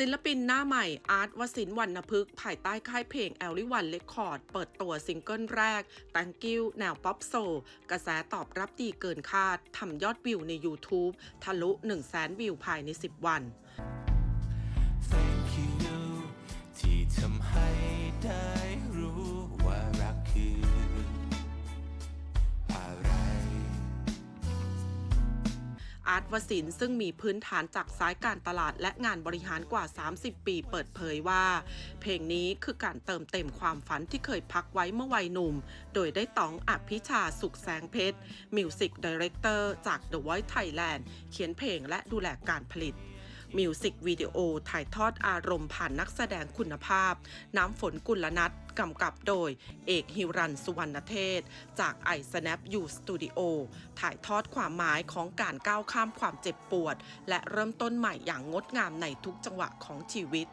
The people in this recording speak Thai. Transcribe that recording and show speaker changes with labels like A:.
A: ศิลปินหน้าใหม่อาร์ตวสินวรรณพฤกษ์ภายใต้ค่ายเพลงแอลลิวันเลคคอร์ดเปิดตัวซิงเกิลแรก Thank You แนวป๊อปโซกระแสตอบรับดีเกินคาดทำยอดวิวใน YouTube ทะลุ 1 0 0 0 0แสนวิวภายใน 10 วัน อาร์ตวสินซึ่งมีพื้นฐานจากสายการตลาดและงานบริหารกว่า 30 ปีเปิดเผยว่า เพลงนี้คือการเติมเต็มความฝันที่เคยพักไว้เมื่อวัยหนุ่ม โดยได้ตองอภิชาสุขแสงเพชรมิวสิกดีเรคเตอร์จาก The Voice Thailand เขียนเพลงและดูแลการผลิต มิวสิกวิดีโอถ่ายทอดอารมณ์ผ่านนักแสดงคุณภาพ น้ำฝนกุลนัทกำกับโดยเอกฮิรันสุวรรณเทศ จากไอ Snap U Studio ถ่ายทอดความหมายของการก้าวข้ามความเจ็บปวด และเริ่มต้นใหม่อย่างงดงามในทุกจังหวะของชีวิต